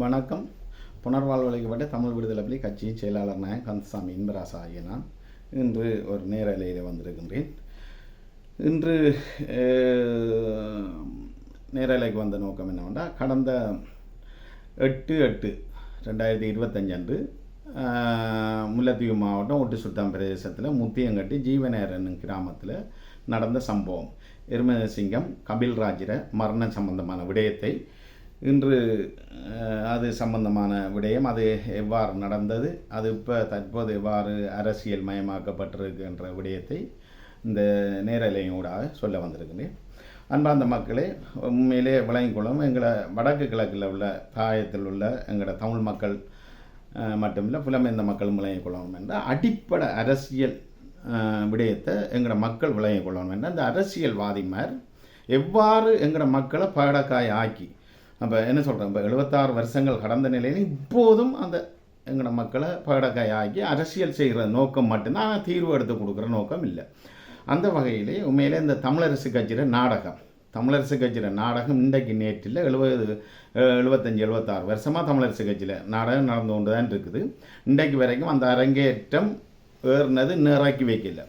வணக்கம். புனர்வாழ்வளிக்கப்பட்ட தமிழ் விடுதலை புலி கட்சியின் செயலாளர் நாயன் கந்தசாமி இன்பராசா ஆகிய நான் இன்று ஒரு நேரலையில் வந்திருக்கின்றேன். இன்று நேரலைக்கு வந்த நோக்கம் என்னவென்றால் கடந்த எட்டு எட்டு ரெண்டாயிரத்தி இருபத்தஞ்சு அன்று முல்லைத்தீவு மாவட்டம் ஒட்டு சுட்டாம் பிரதேசத்தில் முத்தியங்கட்டி ஜீவநேர் என்னும் கிராமத்தில் நடந்த சம்பவம். எருமசிங்கம் கபில்ராஜிர மரணம் சம்பந்தமான விடயத்தை இன்று அது சம்பந்தமான விடயம். அது எவ்வாறு நடந்தது? அது இப்போ தற்போது எவ்வாறு அரசியல் மயமாக்கப்பட்டிருக்குன்ற விடயத்தை இந்த நேரலையூடாக சொல்ல வந்திருக்கிறேன். அன்பார்ந்த மக்களே உண்மையிலே விளங்கிக்கொள்ளும் எங்களை வடக்கு கிழக்கில் உள்ள காயத்தில் உள்ள எங்களோட தமிழ் மக்கள் மட்டுமில்லை புலமைந்த மக்களும் விளங்கிக் கொள்ளணும் என்ற அடிப்படை அரசியல் விடயத்தை எங்களோட மக்கள் விளங்கிக் என்ற அந்த அரசியல்வாதிமார் எவ்வாறு எங்களோட மக்களை பகடக்காய் ஆக்கி அப்போ என்ன சொல்கிறோம் இப்போ எழுபத்தாறு வருஷங்கள் கடந்த நிலையில் இப்போதும் அந்த எங்களோட மக்களை பகடக்காய் அரசியல் செய்கிற நோக்கம் மட்டும்தான் தீர்வு எடுத்து கொடுக்குற நோக்கம் இல்லை. அந்த வகையிலே உண்மையிலே இந்த தமிழரசு கட்சியில் நாடகம். தமிழரசு கட்சியில நாடகம் இன்றைக்கு நேற்றில் எழுபது எழுபத்தஞ்சி எழுபத்தாறு வருஷமாக தமிழரசு கட்சியில் நாடகம் நடந்து கொண்டு தான் இருக்குது. இன்றைக்கு வரைக்கும் அந்த அரங்கேற்றம் ஏறினது இறக்கி வைக்கல.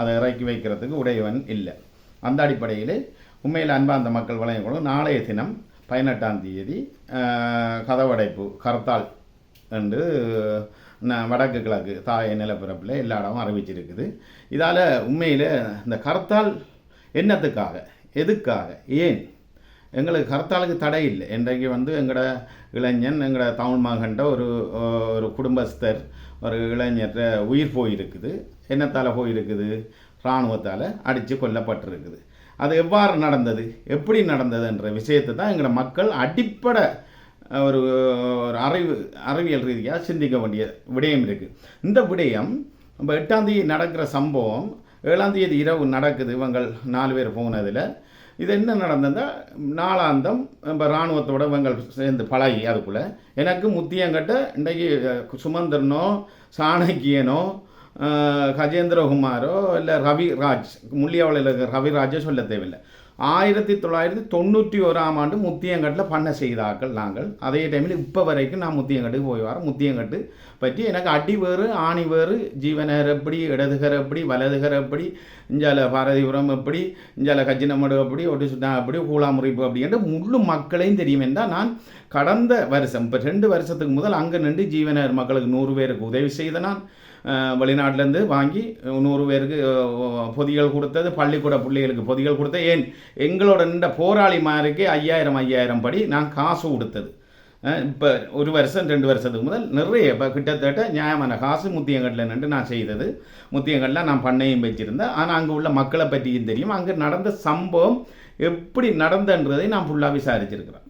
அதை இறக்கி வைக்கிறதுக்கு உடையவன் இல்லை. அந்த அடிப்படையில் உண்மையில் அன்பார்ந்த மக்கள் வழங்கிக்கொள்ளும் நாளைய தினம் பதினெட்டாம் தேதி கதவடைப்பு கர்த்தால் என்று ந- வடக்கு கிழக்கு தாய நிலப்பரப்பில் எல்லா இடமும் அறிவிச்சிருக்குது. இதால் உண்மையில் இந்த கர்த்தால் என்னத்துக்காக எதுக்காக ஏன் எங்களுக்கு கர்த்தாலுக்கு தடை இல்லை? இன்றைக்கு வந்து எங்களோட இளைஞன் எங்களோட தமிழ் மகன்ற ஒரு ஒரு குடும்பஸ்தர் ஒரு இளைஞர்கிட்ட உயிர் போயிருக்குது. என்னத்தால் போயிருக்குது? இராணுவத்தால் அடித்து கொல்லப்பட்டிருக்குது. அது எவ்வாறு நடந்தது? எப்படி நடந்தது என்ற விஷயத்தை தான் எங்களோட மக்கள் அடிப்படை ஒரு ஒரு அறிவு அறிவியல் ரீதியாக சிந்திக்க வேண்டிய விடயம் இருக்குது இந்த விடயம் நம்ம எட்டாந்தேதி நடக்கிற சம்பவம் ஏழாந்தேதி இரவு நடக்குது. இவங்கள் நாலு பேர் போனதில். இது என்ன நடந்ததுன்னா நாளாந்தம் நம்ம இராணுவத்தோட இவங்கள் சேர்ந்து பழகி அதுக்குள்ளே. எனக்கு முத்தியங்கிட்ட இன்றைக்கு சுமந்திரனோ சாணக்கியனோ கஜேந்திரகுமாரோ இல்லை ரவிராஜ் முள்ளியாவளில் இருக்கிற ரவிராஜோ சொல்ல தேவையில்லை. ஆயிரத்தி தொள்ளாயிரத்தி தொண்ணூற்றி ஓராம் ஆண்டு முத்தியங்கட்டில் பண்ண செய்தாக்கள் நாங்கள் அதே டைமில் இப்போ வரைக்கும் நான் முத்தியங்கட்டுக்கு போய் வரேன் முத்தியங்கட்டு பற்றி எனக்கு அடி வேறு ஆணி வேறு ஜீவனர் எப்படி இடதுகர் எப்படி வலதுகர் எப்படி இஞ்சால பாரதிபுரம் எப்படி இஞ்சால கஜினமடு எப்படி ஒட்டி சுத்தா எப்படி கூலாமுறிப்பு அப்படி என்று முழு மக்களையும் தெரியும் என்றால் நான் கடந்த வருஷம் இப்போ ரெண்டு வருஷத்துக்கு முதல் அங்கே நின்று ஜீவனர் மக்களுக்கு நூறு பேருக்கு உதவி செய்த நான் வெளிநாட்டிலேருந்து வாங்கி நூறு பேருக்கு பொதிகள் கொடுத்தது பள்ளிக்கூட பிள்ளைகளுக்கு பொதிகள் கொடுத்தது. ஏன்? எங்களோட நின்ற போராளிமாருக்கே ஐயாயிரம் ஐயாயிரம் படி நான் காசு கொடுத்தது இப்போ ஒரு வருஷம் ரெண்டு வருஷத்துக்கு முதல் நிறைய இப்போ கிட்டத்தட்ட நியாயமான காசு முத்தியங்கட்டில் நின்று நான் செய்தது. முத்தியங்கட்டில் நான் பண்ணையும் வச்சுருந்தேன் ஆனால் அங்கே உள்ள மக்களை பற்றியும் தெரியும். அங்கே நடந்த சம்பவம் எப்படி நடந்தன்றதை நான் ஃபுல்லாக விசாரிச்சிருக்கிறேன்.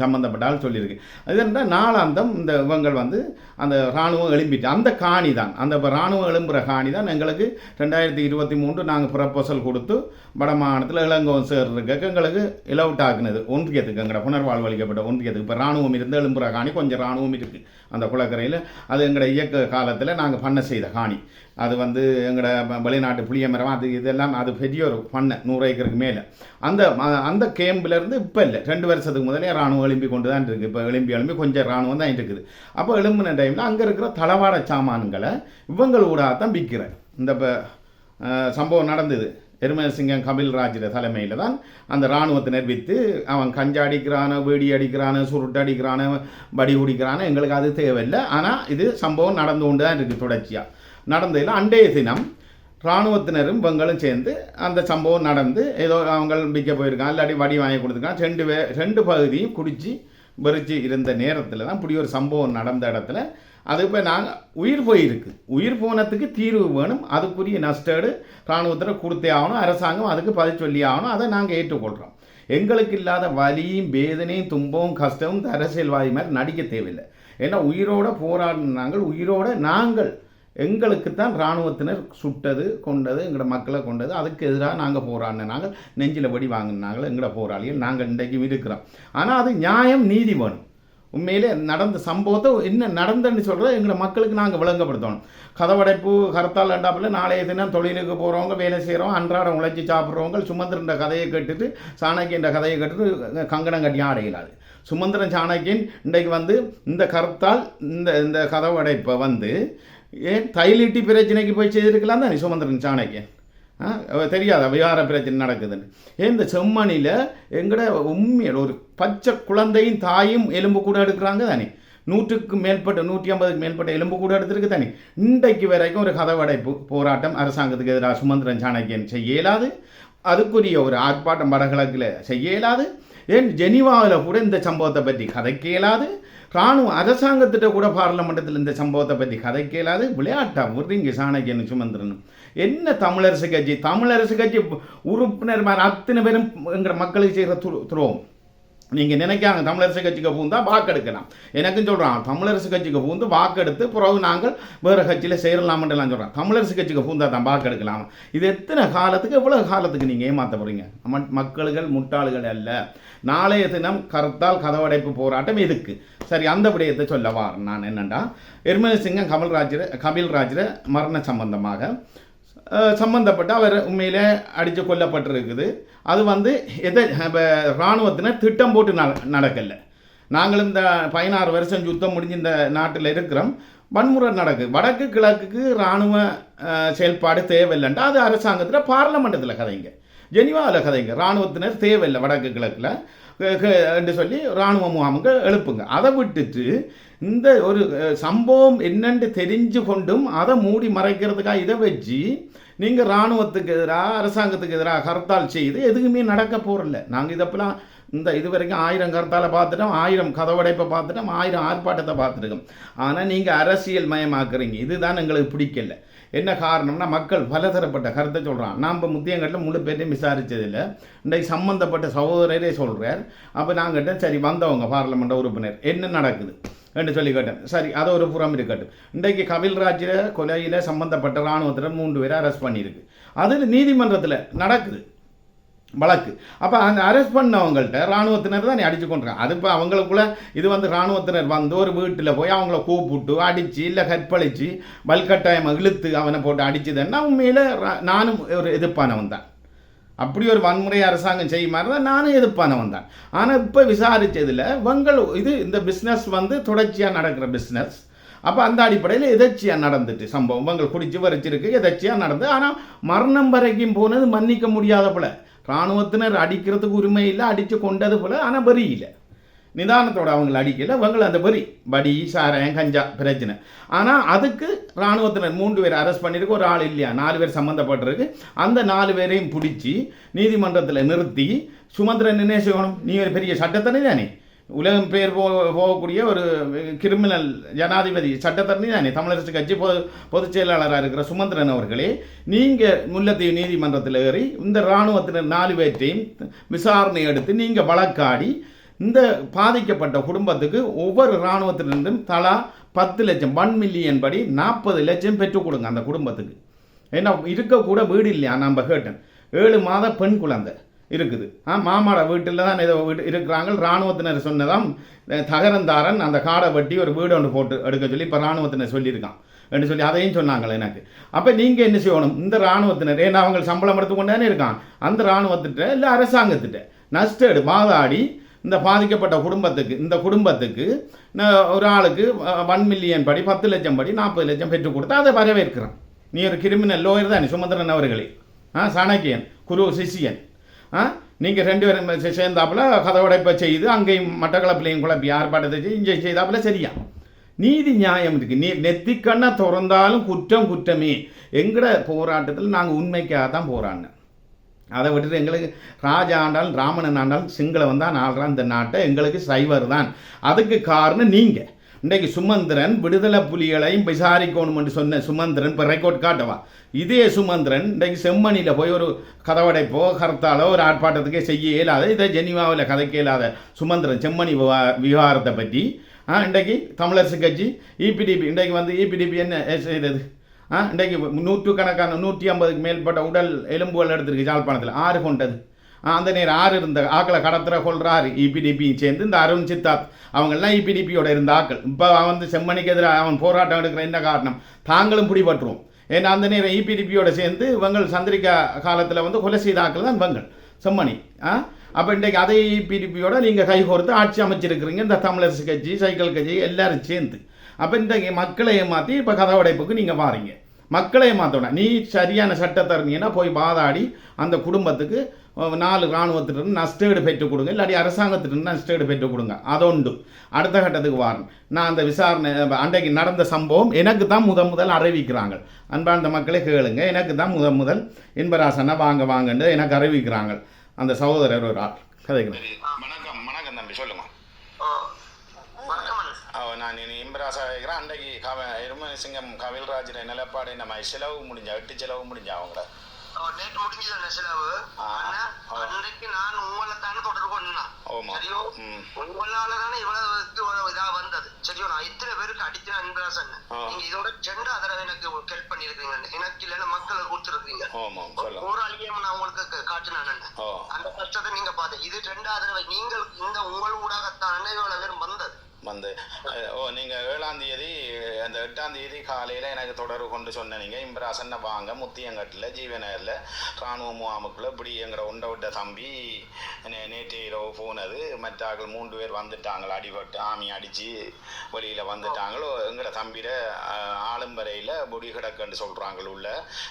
சம்மந்தப்பட்டால் சொல்லியிருக்கு. அது என்ன நாளாந்தம் இந்த இவங்கள் வந்து அந்த இராணுவம் எழும்பிட்டு அந்த காணி தான் அந்த இப்போ இராணுவம் எழும்புகிற காணி தான் எங்களுக்கு ரெண்டாயிரத்தி இருபத்தி மூன்று நாங்கள் ப்ரப்போசல் கொடுத்து வட மாநிலத்தில் இளங்கோம் சேர்றதுக்கு எங்களுக்கு இலவுட் ஆக்குனது. ஒன்றியத்துக்கு எங்களோட புனர்வாழ்வளிக்கப்பட்ட ஒன்றியத்துக்கு. இப்போ இராணுவம் இருந்து எழும்புகிற காணி கொஞ்சம் இராணுவம் இருக்குது அந்த குளக்கரையில். அது எங்களோட இயக்க காலத்தில் நாங்கள் பண்ண செய்த காணி. அது வந்து எங்களோட ப- வெளிநாட்டு புளிய மரம் அது இதெல்லாம் அது பெரிய ஒரு பண்ணை நூறு ஏக்கருக்கு மேலே. அந்த அந்த கேம்பிலேருந்து இப்போ இல்லை. ரெண்டு வருஷத்துக்கு முதலே ராணுவம் எழும்பி கொண்டு தான் இருக்குது இப்போ எழும்பி எழும்பி கொஞ்சம் ராணுவம் தான் இருக்குது. அப்போ எழும்பின டைமில் அங்கே இருக்கிற தளவாட சாமான்களை இவங்களூடாக தான் விற்கிறேன் இந்த இப்போ சம்பவம் நடந்தது. எருமசிங்கம் கபில்ராஜிட தலைமையில் தான் அந்த இராணுவத்தினர் விற்று அவன் கஞ்சா அடிக்கிறான வேடி அடிக்கிறான சுருட்டு அடிக்கிறான படி குடிக்கிறான. எங்களுக்கு அது தேவையில்லை. ஆனால் இது சம்பவம் நடந்து கொண்டு தான் இருக்குது தொடர்ச்சியாக நடந்ததில் அண்டைய தினம் இராணுவத்தினரும் இவங்களும் சேர்ந்து அந்த சம்பவம் நடந்து ஏதோ அவங்க விற்க போயிருக்கான் இல்லாட்டி வடி வாங்கி கொடுத்துருக்கான் ரெண்டு பே ரெண்டு பகுதியும் குடித்து வெறிச்சு இருந்த நேரத்தில் தான் இப்படி ஒரு சம்பவம் நடந்த இடத்துல அது இப்போ நாங்கள் உயிர் போயிருக்கு. உயிர் போனதுக்கு தீர்வு வேணும். அதுக்குரிய நஷ்டேடு இராணுவத்தில் கொடுத்தே ஆகணும். அரசாங்கம் அதுக்கு பதில் சொல்லி ஆகணும். அதை நாங்கள் ஏற்றுக்கொள்கிறோம் எங்களுக்கு இல்லாத வலியும் வேதனையும் துன்பமும் கஷ்டமும் இந்த அரசியல்வாதி மாதிரி நடிக்க தேவையில்லை. ஏன்னா உயிரோட போராடின நாங்கள் உயிரோட நாங்கள் எங்களுக்கு தான் இராணுவத்தினர் சுட்டது கொண்டது எங்களோட மக்களை கொண்டது. அதுக்கு எதிராக நாங்கள் போராடின நாங்கள் நெஞ்சில் வடி வாங்கினாங்களோ எங்களோட போராளிகள் நாங்கள் இன்றைக்கும் இருக்கிறோம். ஆனால் அது நியாயம் நீதி வேணும். உண்மையிலே நடந்த சம்பவத்தை என்ன நடந்தன்னு சொல்கிறத எங்களை மக்களுக்கு நாங்கள் விளங்கப்படுத்தணும். கதவடைப்பு கருத்தால் ரெண்டாப்பில் நாளைய தினம் தொழிலுக்கு போகிறவங்க வேலை செய்கிறவங்க அன்றாடம் உழைச்சி சாப்பிட்றவங்க சுமந்திரன்ற கதையை கேட்டுட்டு சாணக்கியன்ற கதையை கேட்டுட்டு கங்கணம் கட்டி ஆடையிலாது சுமந்திரன் சாணக்கியன் இன்றைக்கு வந்து இந்த கருத்தால் இந்த இந்த கதவடைப்பை வந்து ஏன் தைலிட்டி பிரச்சனைக்கு போய் செய்திருக்கலாம் தானே சுமந்திரன் சாணக்கியன். ஆ, தெரியாத விவகார பிரச்சனை நடக்குதுன்னு? ஏன் இந்த செம்மணியில் எங்கட உண்மையில் ஒரு பச்சை குழந்தையும் தாயும் எலும்பு கூட எடுக்கிறாங்க தானே? நூற்றுக்கு மேற்பட்ட நூற்றி ஐம்பதுக்கு மேற்பட்ட எலும்பு கூட எடுத்திருக்கு தானே? இன்றைக்கு வரைக்கும் ஒரு கதவடைப்பு போராட்டம் அரசாங்கத்துக்கு எதிராக சுமந்திரன் சாணக்கியன் செய்ய இயலாது. அதுக்குரிய ஒரு ஆர்ப்பாட்டம் வடகிழக்கில் செய்ய இயலாது. ஏன் ஜெனீவாவில் கூட இந்த சம்பவத்தை பற்றி கதைக்க இயலாது. காணும் அரசாங்கத்திட்ட கூட பார்லமெண்டத்தில் இந்த சம்பவத்தை பற்றி கதைக்க இயலாது விளையாட்டா? விடுறீங்க சாணக்கியன் சுமந்திரன். என்ன தமிழரசு கட்சி? தமிழரசு கட்சி உறுப்பினர் அத்தனை பேரும் எங்கிற மக்களுக்கு செய்கிற துரு துரோகம். நீங்கள் நினைக்காங்க தமிழரசு கட்சிக்கு பூந்தா வாக்கெடுக்கலாம். எனக்கும் சொல்கிறான் தமிழரசு கட்சிக்கு பூந்து வாக்கெடுத்து பிறகு நாங்கள் வேறு கட்சியில் சேரலாம்ன்றலாம் சொல்கிறோம் தமிழரசு கட்சிக்கு பூந்தா தான் வாக்கெடுக்கலாம். இது எத்தனை காலத்துக்கு எவ்வளோ காலத்துக்கு நீங்கள் ஏமாற்ற போகிறீங்க மக்கள்கள் முட்டாள்கள் அல்ல. நாளைய தினம் கருத்தால் கதவடைப்பு போராட்டம் எதுக்கு? சரி அந்த விடயத்தை சொல்ல நான் நான் என்னென்னா எர்மனசிங்கம் கமல்ராஜர் கபில்ராஜரை மரண சம்பந்தமாக சம்பந்தப்பட்ட அவர் உண்மையில் அடித்து கொல்லப்பட்டிருக்குது. அது வந்து எதை இப்போ இராணுவத்தினர் திட்டம் போட்டு நட நடக்கலை. நாங்கள் இந்த பதினாறு வருஷம் யுத்தம் முடிஞ்சு இந்த நாட்டில் இருக்கிறோம். வன்முறை நடக்குது வடக்கு கிழக்குக்கு இராணுவ செயல்பாடு தேவையில்லைன்ட்டு அது அரசாங்கத்தில் பார்லமெண்ட்டத்தில் கதைங்க. ஜெனிவாவில் கதைங்க. இராணுவத்தினர் தேவையில்லை வடக்கு கிழக்கில். என்று சொல்லி இராணுவ முகாமுங்க எழுப்புங்க. அதை விட்டுட்டு இந்த ஒரு சம்பவம் என்னென்று தெரிஞ்சு கொண்டும் அதை மூடி மறைக்கிறதுக்காக இதை வச்சு நீங்கள் இராணுவத்துக்கு எதிராக அரசாங்கத்துக்கு எதிராக ஹர்த்தால் செய்து எதுவுமே நடக்க போகிறல நாங்கள் இதப்பெல்லாம் இந்த இது வரைக்கும் ஆயிரம் கருத்தால் பார்த்துட்டோம் ஆயிரம் கதவடைப்பை பார்த்துட்டோம் ஆயிரம் ஆர்ப்பாட்டத்தை பார்த்துருக்கோம். ஆனால் நீங்கள் அரசியல் மயமாக்குறீங்க. இதுதான் எங்களுக்கு பிடிக்கல. என்ன காரணம்னா மக்கள் பலதரப்பட்ட கருத்தை சொல்கிறான் நாம் இப்போ முத்தியங்கட்டில் முழு பேரையும் விசாரித்ததில்லை இன்றைக்கு சம்மந்தப்பட்ட சகோதரரே சொல்கிறார் அப்போ நாங்கிட்ட சரி வந்தவங்க பார்லமெண்ட் உறுப்பினர் என்ன நடக்குது? என்று சொல்லி கேட்டேன். சரி அதை ஒரு புறம் இருக்கட்டும். இன்றைக்கு கபில்ராஜில் கொலையில் சம்மந்தப்பட்ட இராணுவத்தினர் மூன்று பேரை அரெஸ்ட் பண்ணியிருக்கு. அது நீதிமன்றத்தில் நடக்குது. வழக்கு. அப்போ அந்த அரெஸ்ட் பண்ணவங்கள்ட்ட இராணுவத்தினர் தான் அடிச்சு கொண்டிருக்காங்க அது இப்போ அவங்களுக்குள்ள இது வந்து இராணுவத்தினர் வந்து ஒரு வீட்டில் போய் அவங்கள கூப்பிட்டு அடித்து இல்லை கற்பழித்து வல்கட்டாயமாக இழுத்து அவனை போட்டு அடிச்சதுன்னா உண்மையில் நானும் ஒரு எதிர்ப்பானவன் தான். அப்படி ஒரு வன்முறை அரசாங்கம் செய்யும் மாதிரி தான் நானும் எதிர்ப்பானவன் தான். ஆனால் இப்போ விசாரித்ததில் வங்கள் இது இந்த பிஸ்னஸ் வந்து தொடர்ச்சியாக நடக்கிற பிஸ்னஸ் அப்போ அந்த அடிப்படையில் எதர்ச்சியாக நடந்துட்டு சம்பவம். இவங்க குடிச்சு வரைச்சிருக்கு எதர்ச்சியாக நடந்து. ஆனால் மரணம் வரைக்கும் போனது மன்னிக்க முடியாத போல. இராணுவத்தினர் அடிக்கிறதுக்கு உரிமை இல்லை அடித்து கொண்டது போல ஆனால் வரி இல்லை. நிதானத்தோட அவங்களை அடிக்கல அவங்கள அந்த வரி படி சாராயம் கஞ்சா பிரச்சனை. ஆனால் அதுக்கு இராணுவத்தினர் மூன்று பேர் அரெஸ்ட் பண்ணியிருக்கு ஒரு ஆள் இல்லையா? நாலு பேர் சம்மந்தப்பட்டிருக்கு. அந்த நாலு பேரையும் பிடிச்சி நீதிமன்றத்தில் நிறுத்தி சுமந்திரன் என்ன செய்யணும்? நீ ஒரு பெரிய சட்டத்தனை தானே? உலகம் பேர் போ போகக்கூடிய ஒரு கிரிமினல் ஜனாதிபதி சட்டத்தரணி தானே தமிழரசு கட்சி பொது பொதுச் செயலாளராக இருக்கிற சுமந்திரன் அவர்களே நீங்கள் முல்லத்தீவு நீதிமன்றத்தில் ஏறி இந்த இராணுவத்தினர் நாலு பேர்த்தையும் விசாரணை எடுத்து நீங்கள் வழக்காடி இந்த பாதிக்கப்பட்ட குடும்பத்துக்கு ஒவ்வொரு இராணுவத்திலிருந்தும் தலா பத்து லட்சம் ஒன் மில்லியன் படி நாற்பது லட்சம் பெற்றுக் கொடுங்க அந்த குடும்பத்துக்கு. ஏன்னா இருக்கக்கூட வீடு இல்லையா? நம்ம கேட்டேன். ஏழு மாத பெண் குழந்தை. இருக்குது. ஆ மாமாட வீட்டில் தான் ஏதோ வீட்டு இருக்கிறாங்க. இராணுவத்தினர் சொன்னதாம் தகரந்தாரன் அந்த காடை வெட்டி ஒரு வீடு ஒன்று போட்டு எடுக்க சொல்லி இப்போ இராணுவத்தினர் சொல்லியிருக்கான் என்று சொல்லி அதையும் சொன்னாங்களே எனக்கு. அப்போ நீங்கள் என்ன செய்யணும்? இந்த இராணுவத்தினர் ஏன்னா அவங்க சம்பளம் எடுத்து இருக்கான். அந்த இராணுவத்திட்ட இல்லை அரசாங்கத்திட்ட நஷ்டேடு வாதாடி இந்த பாதிக்கப்பட்ட குடும்பத்துக்கு இந்த குடும்பத்துக்கு ஒரு ஆளுக்கு ஒன் மில்லியன் படி பத்து லட்சம் படி நாற்பது லட்சம் பெற்றுக் கொடுத்தா அதை வரவேற்கிறான். நீ ஒரு கிரிமினல் லோயர் தான் சுமந்திரன் அவர்களே. ஆ சாணக்கியன் குரு சிஷியன். நீங்கள் ரெண்டு பேரும் சே- சேர்ந்தாப்புல கதவடைப்பை செய்து அங்கேயும் மட்டக்களப்பிலையும் குழப்பி ஆர்ப்பாட்டத்தை செய்து இங்கே செய்தாப்புல சரியா. நீதி நியாயம் இருக்குது நீ நெத்திக்கண்ணை திறந்தாலும் குற்றம் குற்றமே. எங்கட போராட்டத்தில் நாங்கள் உண்மைக்காக தான் போராடினோம். அதை விட்டுட்டு எங்களுக்கு ராஜா ஆண்டாலும் ராமணன் ஆண்டாலும் சிங்களவன் தான் ஆள்றான் இந்த நாட்டை எங்களுக்கு சைவர் தான் அதுக்கு காரணம் நீங்கள் இன்றைக்கு சுமந்திரன் விடுதலை புலிகளையும் விசாரிக்கணும் என்று சொன்ன சுமந்திரன் இப்போ ரெக்கார்ட் காட்டவா? இதே சுமந்திரன் இன்றைக்கு செம்மணியில் போய் ஒரு கதவடைப்போ கருத்தாலோ ஒரு ஆர்ப்பாட்டத்துக்கே செய்ய இயலாத இதை ஜெனிவாவில் கதைக்க இயலாத சுமந்திரன் செம்மணி விவகாரத்தை பற்றி. ஆ இன்றைக்கு தமிழரசு கட்சி இபிடிபி இன்றைக்கு வந்து இபிடிபி என்ன செய்தது? ஆ இன்றைக்கு நூற்றுக்கணக்கான நூற்றி ஐம்பதுக்கு மேற்பட்ட உடல் எலும்புகள் எடுத்திருக்கு யாழ்ப்பாணத்தில். ஆறு கொண்டது. அந்த நேரம் ஆறு இருந்த ஆக்களை கடத்துற கொள்றாரு. இபிடிபியும் சேர்ந்து இந்த அருண் சித்தார்த். அவங்கெல்லாம் இபிடிபியோட இருந்த ஆக்கள். இப்போ அவன் வந்து செம்மணிக்கு எதிராக அவன் போராட்டம் எடுக்கிற என்ன காரணம்? தாங்களும் பிடிபட்டுருவோம் ஏன்னா அந்த நேரம் இபிடிபியோட சேர்ந்து இவங்கள் சந்திரிகா காலத்தில் வந்து கொலை செய்த ஆக்கள் தான் இவங்கள். செம்மணி. ஆ? அப்போ இன்றைக்கு அதே இபிடிபியோட நீங்கள் கைகோர்த்து ஆட்சி அமைச்சிருக்கிறீங்க. இந்த தமிழரசு கட்சி சைக்கிள் கட்சி எல்லாரும் சேர்ந்து. அப்போ இன்றைக்கு மக்களை ஏமாற்றி இப்போ கதவடைப்புக்கு நீங்கள் வாரீங்க. மக்களை ஏமாத்தணும். நீ சரியான சட்டத்தை இருந்தீங்கன்னா போய் பாதாடி அந்த குடும்பத்துக்கு நாலு இராணுவத்திலிருந்து நஷ்டஈடு பெற்றுக் கொடுங்க இல்லாட்டி அரசாங்கத்திலிருந்து நஷ்டஈடு பெற்றுக் கொடுங்க. அதொண்டு. அடுத்த கட்டத்துக்கு வாரணும் நான் அந்த விசாரணை அன்றைக்கு நடந்த சம்பவம் எனக்கு தான் முத முதல் அறிவிக்கிறாங்க. அன்பார்ந்த மக்களே கேளுங்க. எனக்கு தான் முத முதல் இன்பராசனை வாங்க வாங்கன்னு எனக்கு அறிவிக்கிறாங்க. அந்த சகோதரர் ஒரு ஆள். கதைக்கிறேன் வணக்கம் வணக்கம் தம்பி. சொல்லுங்க. நான் இம்பராசா இருக்கிறேன் அன்றைக்கு கவ எருமசிங்கம் கவில்ராஜின் நிலப்பாடு நம்ம செலவு முடிஞ்சா எட்டு செலவு முடிஞ்சா அவங்கள? நேற்று முடிஞ்சது அண்ணா செலவு. ஆ. அண்ணா, ஆ. அன்றைக்கு நான் உங்களை தானே தொடர்பு ஆமா. சரியோ. உங்களால தானே இவ்வளவு இது வந்தது. சரியோ நான் இத்தனை பேருக்கு அடித்தேன் அன்பராசன் ஆ. நீங்க இதோட ரெண்டாவது தடவை எனக்கு ஹெல்ப் பண்ணிருக்கீங்க எனக்கு இல்லைன்னா மக்களுக்கு கொடுத்துருக்கீங்க அழியம் நான் உங்களுக்கு காட்டினேன் அந்த கஷ்டத்தை நீங்க பாத்து இது ரெண்டாவது தடவை நீங்கள் இந்த உங்கள் ஊடாகத்தான் இவ்வளவு பேரும் வந்தது. வந்து ஓ நீங்கள் ஏழாம் தேதி அந்த எட்டாம் தேதி காலையில் எனக்கு தொடர்பு கொண்டு சொன்னீங்க இம்பராசன்ன வாங்க முத்தியங்கட்டில் ஜீவநகரில் ராணுவ முகாமுக்குள்ளே இப்படி எங்கிற உண்டை விட்ட தம்பி நே- நேற்று இரவு போனது மற்றாக்கள் மூன்று பேர் வந்துட்டாங்களோ அடிபட்டு ஆமி அடித்து வெளியில் வந்துட்டாங்களோ எங்கிற தம்பியில ஆளும்பறையில் பொடி கிடக்குன்னு சொல்கிறாங்களோ உள்ள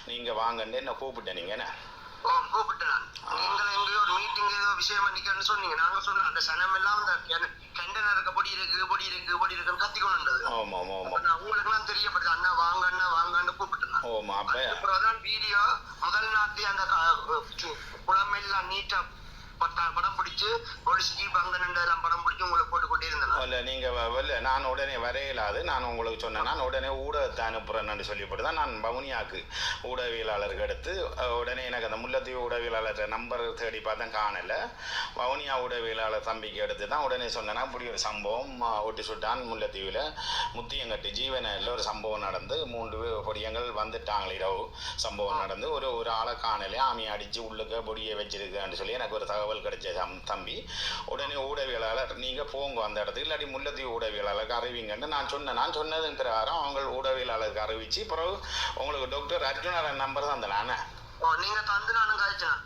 நீங்கள் வாங்கன்னு என்ன கூப்பிட்டேன் நீங்கள் என்ன? ஓ, கூப்பிட்டு நான் நீங்கள் எங்கேயோ ஒரு மீட்டிங் ஏதோ விஷயம் பண்ணிக்கன்னு சொன்னீங்க. நாங்க சொன்னோம் அந்த சனம் எல்லாம் அந்த கண்டனர் இருக்க பொடி இருக்கு பொடி இருக்கு பொடி இருக்குன்னு கத்திக்கொண்டு ஆமாம் நான் உங்களுக்கு எல்லாம் தெரியப்படுது அண்ணா வாங்க அண்ணா வாங்கன்னு கூப்பிட்டு ஓமா அப்போ. அப்புறம் வீடியோ முதல் நாட்டி அந்த குளமெல்லாம் நீட்டா பட்டா- படம் பிடிச்சு நின்று எல்லாம் படம் பிடிச்சு உங்களை போட்டு கொண்டே இருந்தேன். இல்லை நீங்கள் இல்லை நான் உடனே வரையலாது நான் உங்களுக்கு சொன்னேன். நான் உடனே ஊடகத்தை அனுப்புகிறேன்னு சொல்லிவிட்டு தான் நான் பவுனியாக்கு ஊடகவியலாளருக்கு எடுத்து உடனே எனக்கு அந்த முல்லத்தீவு ஊடகவியலாளர் நம்பர் தேடி பார்த்தேன் காணல. வவுனியா ஊடகவியலாளர் தம்பிக்கு எடுத்து தான் உடனே சொன்னேன்னா இப்படி ஒரு சம்பவம் ஒட்டி சுட்டான் முல்லத்தீவில். முத்தியங்கட்டு ஜீவனில் ஒரு சம்பவம் நடந்து மூன்று பொடியங்கள் வந்துட்டாங்க இரவு. சம்பவம் நடந்து ஒரு ஒரு ஆளை காணலே. ஆமி அடித்து உள்ளுக்க பொடியை வச்சிருக்கேன்னு சொல்லி எனக்கு ஒரு தகவல் தகவல் கிடைச்சது. தம்பி உடனே ஊடகவியலாளர் நீங்கள் போங்க அந்த இடத்துக்கு. இல்லாட்டி முல்லத்தீவு ஊடகவியலாளருக்கு அறிவிங்கன்னு நான் சொன்னேன். நான் சொன்னதன் பிரகாரம் அவங்க ஊடகவியலாளருக்கு அறிவிச்சு பிறகு உங்களுக்கு டாக்டர் அர்ஜுனாரன் நம்பர் தான் அந்த நானே. ஓ நீங்க தந்து நானும் கழிச்சனீங்களா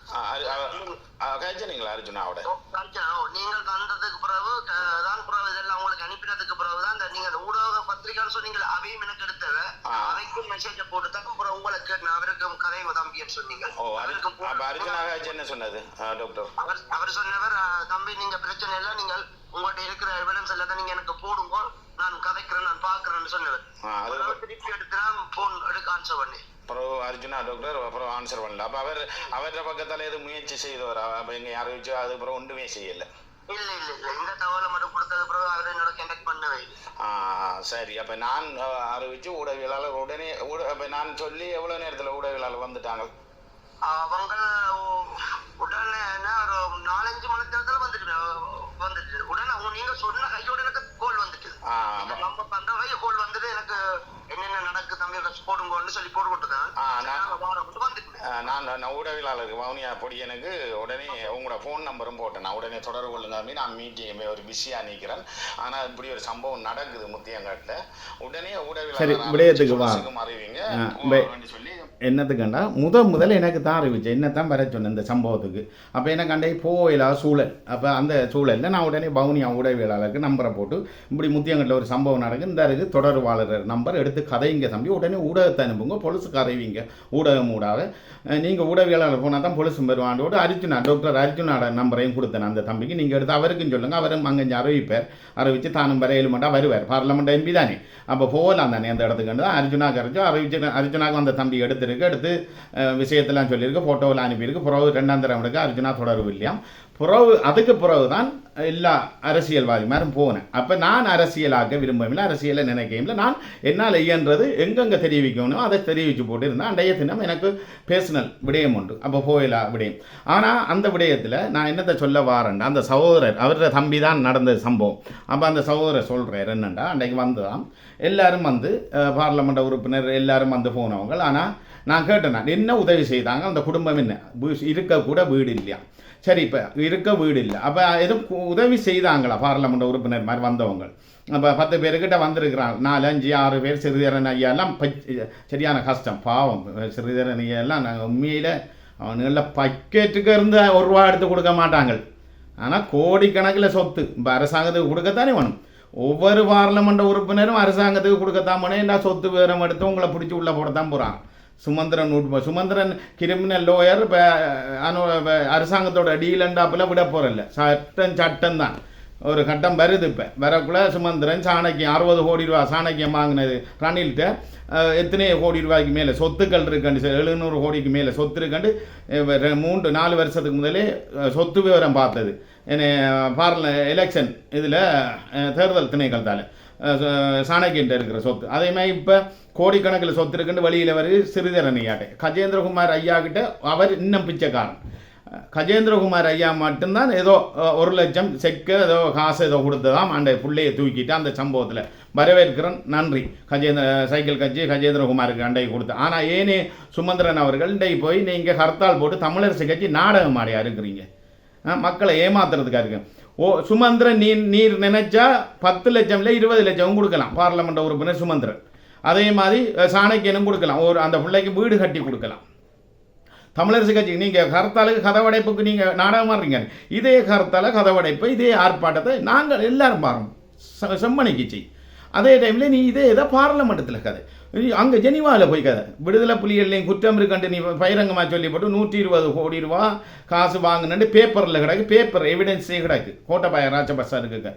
நீங்கள் தந்ததுக்கு பிறகு தான் பிறகு இதெல்லாம் உங்களுக்கு அனுப்பினதுக்கு பிறகு தான் நீங்க அந்த ஊடக பத்திரிக்கைன்னு சொன்னீங்களே அவையும் எனக்கு எடுத்தவ. அவைக்கும் மெசேஜ் போட்டு தான் அப்புறம் உங்களுக்கு அவருக்கும் கதைங்க தம்பின்னு சொன்னீங்க. காய்ச்சி என்ன சொன்னது டாக்டர் அவர் அவர் சொன்னவர் "ஆ, தம்பி நீங்க பிரச்சனை இல்லை நீங்கள் உங்கள்ட்ட இருக்கிற எவிடன்ஸ் எல்லாத்தையும் நீங்க எனக்கு போடுங்க நான் கதைக்கிறேன் நான் பாக்குறேன்னு சொன்னவர். திருப்பி எடுத்து நான் போன் எடுக்க ஆன்சர் பண்ணி அப்புறம் அர்ஜுனா டாக்டர் அப்புறம் ஆன்சர் பண்ணல. அப்போ அவர் அவர்கிட்ட பக்கத்தில் எதுவும் முயற்சி செய்தவர்? அப்போ எங்கே அறிவிச்சோ அது அப்புறம் ஒன்றுமே செய்யலை. இல்ல இல்ல இல்ல. இந்த தகவலை மட்டும் கொடுத்தது பிறகு அவர் என்னோட கண்டக்ட் பண்ணவே சரி. அப்போ நான் அறிவிச்சு ஊடகவியலாளர் உடனே ஊட அப்போ நான் சொல்லி எவ்வளோ நேரத்தில் ஊடகவியலாளர் வந்துட்டாங்க? அவங்க உடனே என்ன ஒரு நாலஞ்சு மணி நேரத்துல வந்துட்டு வந்துட்டு. உடனே அவங்க நீங்க சொன்ன கையோட எனக்கு நம்ம அந்த கைய கோல் வந்துட்டு எனக்கு என்னென்ன நடக்கு தம்பி போடுங்கன்னு சொல்லி போட்டு கொடுத்தேன் வந்துட்டு நான் ஊடகவியலாளருக்கு வவுனியா பொடியனுக்கு உடனே உங்களோட ஃபோன் நம்பரும் போட்டேன். நான் உடனே தொடர்பு கொள்ளுங்க அப்படின்னு நான் மீட்டிங் ஒரு பிஸியாக நிற்கிறேன் ஆனால் இப்படி ஒரு சம்பவம் நடக்குது முத்தியங்காட்டில். உடனே. அரசுக்கும் அறிவிங்க. சொல்லி என்னத்துக்குண்டா? முத முதல்ல எனக்கு தான் அறிவிச்சேன். என்ன தான் வர சொன்னேன் இந்த சம்பவத்துக்கு. அப்போ எனக்கு அண்டை போயிலா சூழல். அப்போ அந்த சூழலில் நான் உடனே பவுனியா ஊடகவியலாளருக்கு நம்பரை போட்டு இப்படி முத்தியங்கட்டில் ஒரு சம்பவம் நடக்கு. இந்த இருக்கு தொடர்பாளர் நம்பர் எடுத்து கதைங்க தம்பி. உடனே ஊடகத்தை அனுப்புங்க. பொலிசுக்கு அறிவிங்க. ஊடகம் ஊடாக நீங்கள் உடவியலாளர் போனால் தான் பொலிசும் வருவாண்டோடு அர்ஜுனா டாக்டர் அர்ஜுனாட நம்பரையும் கொடுத்தேன் அந்த தம்பிக்கு. நீங்கள் எடுத்து அவருக்கும் சொல்லுங்கள் அவரும் அங்கே அறிவிப்பார். அறிவித்து தானும் வரையில் மட்டும் வருவார். பார்லமெண்ட் எம்பி தானே. அப்போ போகலாம் தானே அந்த இடத்துக்கு தான் அர்ஜுனா அறிஞ்சோ அறிவிச்சு அர்ஜுனாக்கு அந்த தம்பி எடுத்திருக்கு எடுத்து விஷயத்தெல்லாம் சொல்லியிருக்கு ஃபோட்டோவில் அனுப்பியிருக்கு. பிறகு ரெண்டாம் தரம் எடுக்க அர்ஜுனா தொடர்பு இல்லையாம். புறவு அதுக்கு பிறகு தான் எல்லா அரசியல்வாதிமாரும் போனேன் அப்போ நான் அரசியலாக்க விரும்பவில்லை அரசியலை நினைக்கவில்லை நான் என்னால் இயன்றது எங்கெங்கே தெரிவிக்கணும் அதை தெரிவித்து போட்டு இருந்தேன் அந்த தினம் எனக்கு பேர்சனல் விடயம் உண்டு. அப்போ போயிலா விடயம். ஆனால் அந்த விடயத்தில் நான் என்னத்தை சொல்ல வாரேன்டா அந்த சகோதரர் அவரோட தம்பி தான் நடந்த சம்பவம். அப்போ அந்த சகோதரர் சொல்கிறார் என்னண்டா அன்றைக்கு வந்துதான் எல்லாரும் வந்து பார்லமெண்ட் உறுப்பினர் எல்லாரும் வந்து போனவங்க. ஆனால் நான் கேட்டேன் என்ன உதவி செய்தாங்க? அந்த குடும்பம் என்ன? இருக்கக்கூட இருக்க கூட வீடு இல்லையா? சரி இப்போ இருக்க வீடு இல்லை. அப்போ எதுவும் உதவி செய்தாங்களா? பார்லமெண்ட் உறுப்பினர் மாதிரி வந்தவங்க. இப்போ பத்து பேருக்கிட்ட வந்திருக்கிறாங்க. நாலு அஞ்சு ஆறு பேர் சிறிதரன் ஐயாலாம் ப சரியான கஷ்டம். பாவம். சிறிதரன் ஐயாலாம் நாங்கள் உண்மையில் அவனுங்கள பக்கெட்டுக்கு இருந்து ஒரு ரூபா எடுத்து கொடுக்க மாட்டாங்க ஆனால் கோடிக்கணக்கில் சொத்து. இப்போ அரசாங்கத்துக்கு கொடுக்கத்தானே வேணும். ஒவ்வொரு பார்லமெண்ட் உறுப்பினரும் அரசாங்கத்துக்கு கொடுக்கத்தான் போனேன். என்ன சொத்து விவரம் எடுத்து உங்களை பிடிச்சி உள்ளே போடத்தான் போகிறான் சுமந்திரன் உட்பட சுமந்திரன் கிரிமினல் லோயர் இப்போ அனு அரசாங்கத்தோட டீலண்டாப்பில் விட போகிறல்ல சட்டம் சட்டம் தான் ஒரு கட்டம் வருது இப்போ வரக்குள்ள சுமந்திரன் சாணக்கியம் அறுபது கோடி ரூபா சாணக்கியம் வாங்கினது ரணில்கிட்ட எத்தனையோ எத்தனை கோடி ரூபாய்க்கு மேலே சொத்துக்கள் இருக்காண்டு எழுநூறு கோடிக்கு மேலே சொத்து இருக்காண்டு மூன்று நாலு வருஷத்துக்கு முதலே சொத்து விவரம் பார்த்தது என்ன பார்ல எலெக்ஷன் இதில் தேர்தல் திணைக்களத்தால் சாணக்கியன்ட்ட இருக்கிற சொத்து. அதே மாதிரி இப்போ கோடிக்கணக்கில் சொத்து இருக்குன்னு வெளியில் வருது சிறிதரன் ஐயாட்டை கஜேந்திரகுமார் ஐயா கிட்ட அவர் இன்னும் பிச்சைக்காரன். கஜேந்திரகுமார் ஐயா மட்டும்தான் ஏதோ ஒரு லட்சம் செக்கு ஏதோ காசு ஏதோ கொடுத்ததாம் அந்த பிள்ளையை தூக்கிட்டு அந்த சம்பவத்தில். வரவேற்கிறேன் நன்றி. கஜேந்திர சைக்கிள் கட்சி கஜேந்திரகுமாருக்கு அண்டை கொடுத்து. ஆனால் ஏனே சுமந்திரன் அவர்கள் இண்டை போய் நீங்கள் ஹர்த்தால் போட்டு தமிழரசு கட்சி நாடகம் ஆடியா இருக்கிறீங்க மக்களை ஏமாத்துறதுக்காக இருக்கு. ஓ சுமந்திரன் நீர் நீர் நினைச்சா பத்து லட்சம்ல இருபது லட்சம் கொடுக்கலாம். பார்லமெண்ட் உறுப்பினர் சுமந்திரன். அதே மாதிரி சாணக்கியனும் கொடுக்கலாம். ஒரு அந்த பிள்ளைக்கு வீடு கட்டி கொடுக்கலாம். தமிழரசு கட்சி நீங்கள் கருத்தாளுக்கு கதவடைப்புக்கு நீங்கள் நாடகம் மாறுறீங்க இதே கருத்தால கதவடைப்பு இதே ஆர்ப்பாட்டத்தை நாங்கள் எல்லாரும் பாருங்க. செ- செம்மணி கிச்சி அதே டைமில் நீ இதே இதை பார்லமெண்டத்தில் கதை. அங்கே ஜெனிவாவில் போய் கதை விடுதலை புலிகள்லையும் குற்றம் இருக்கண்டு நீ பகிரங்கமாக சொல்லி போட்டு நூற்றி இருபது கோடி ரூபா காசு வாங்கினு பேப்பரில் கிடக்கு பேப்பர் எவிடன்ஸே கிடக்கு கோட்டபாய ராஜபக்சா இருக்குங்க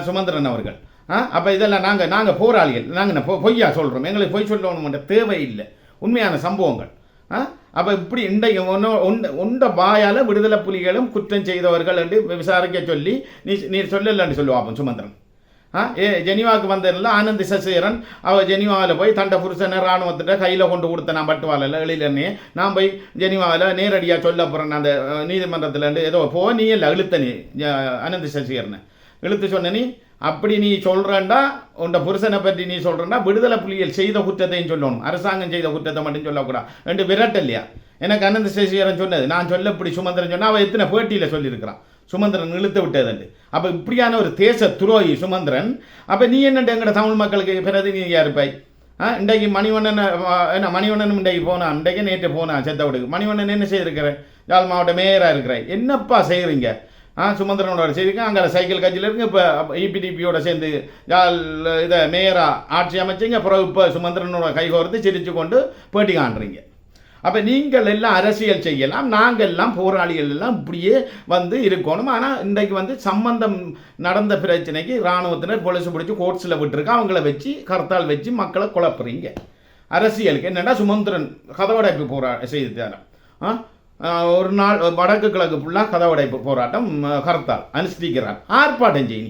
சுமந்திரன் அவர்கள் ஆ அப்போ இதெல்லாம் நாங்கள் நாங்கள் போராளிகள் நாங்கள் பொ பொய்யா சொல்கிறோம் எங்களுக்கு பொய் சொல்லணும்ன்ற தேவையில்லை உண்மையான சம்பவங்கள் ஆ அப்போ இப்படி இன்றைக்கு ஒன்று உண்ட உண்ட வாயால் விடுதலை புலிகளும் குற்றம் செய்தவர்கள் என்று விசாரிக்க சொல்லி நீ நீ சொல்லலன்னு சொல்லுவாப்போம் சுமந்திரன் ஏ ஜெனிவாவுக்கு வந்ததில்ல ஆனந்த் சசேரன் அவள் ஜெனிவாவில் போய் தண்ட புருஷனை ராணுவத்திட்ட கையில் கொண்டு கொடுத்த நான் பட்டுவாலில் எழிலன்னே நான் போய் ஜெனிவாவில் நேரடியாக சொல்ல போகிறேன் அந்த நீதிமன்றத்தில் ஏதோ போ நீ இல்லை இழுத்த நீ ஆனந்த் சசேரனை இழுத்து சொன்ன நீ அப்படி நீ சொல்கிறேன்டா உண்ட புருஷனை பற்றி நீ சொல்கிறேன்டா விடுதலை புலிகள் செய்த குற்றத்தையும் சொல்லணும். அரசாங்கம் செய்த குற்றத்தை மட்டும் சொல்லக்கூடாது. ரெண்டு விரட்ட இல்லையா எனக்கு அனந்த சசிகரன் சொன்னது. நான் சொல்ல இப்படி சுமந்திரன் சொன்னால் அவன் எத்தனை பேட்டியில் சொல்லியிருக்கிறான்? சுமந்திரன் இழுத்து விட்டதுண்டு. அப்போ இப்படியான ஒரு தேச துரோகி சுமந்திரன் அப்போ நீ என்னண்டு எங்கட தமிழ் மக்களுக்கு பிரதிநிதியாக இருப்பாய் ஆ இன்றைக்கு மணிவண்ணன் என்ன மணிவண்ணனும் இன்றைக்கு போனான் இன்றைக்கு நேற்று போனான் செத்தவடுக்கு மணிவண்ணன் என்ன செய்திருக்கிற? யாழ் மாவட்ட மேயராக இருக்கிற என்னப்பா செய்கிறீங்க ஆ சுமந்திரனோட செய்திருக்கேன் அங்கே சைக்கிள் கட்சியில் இருக்கு. இப்போ இபிடிபியோட சேர்ந்து யாழ் இதை மேயரா ஆட்சி அமைச்சிங்க. அப்புறம் இப்போ சுமந்திரனோட கைகோர்த்து சிரித்து கொண்டு பேட்டி காண்றீங்க. அப்போ நீங்கள் எல்லாம் அரசியல் செய்யலாம் நாங்கள் எல்லாம் போராளிகள் எல்லாம் இப்படியே வந்து இருக்கணும். ஆனால் இன்றைக்கு வந்து சம்பந்தம் நடந்த பிரச்சனைக்கு இராணுவத்தினர் பொலிசு பிடிச்சி கோர்ட்ஸில் விட்டுருக்கு. அவங்கள வச்சு கர்த்தால் வச்சு மக்களை குழப்புறீங்க. அரசியலுக்கு என்னென்னா சுமந்திரன் கதவடைப்பு போரா செய்து தரம் ஆ, ஒரு நாள் வடக்கு கிழக்கு ஃபுல்லாக கதவடைப்பு போராட்டம் கர்த்தால் அனுஷ்டிக்கிறார். ஆர்ப்பாட்டம் செய்யி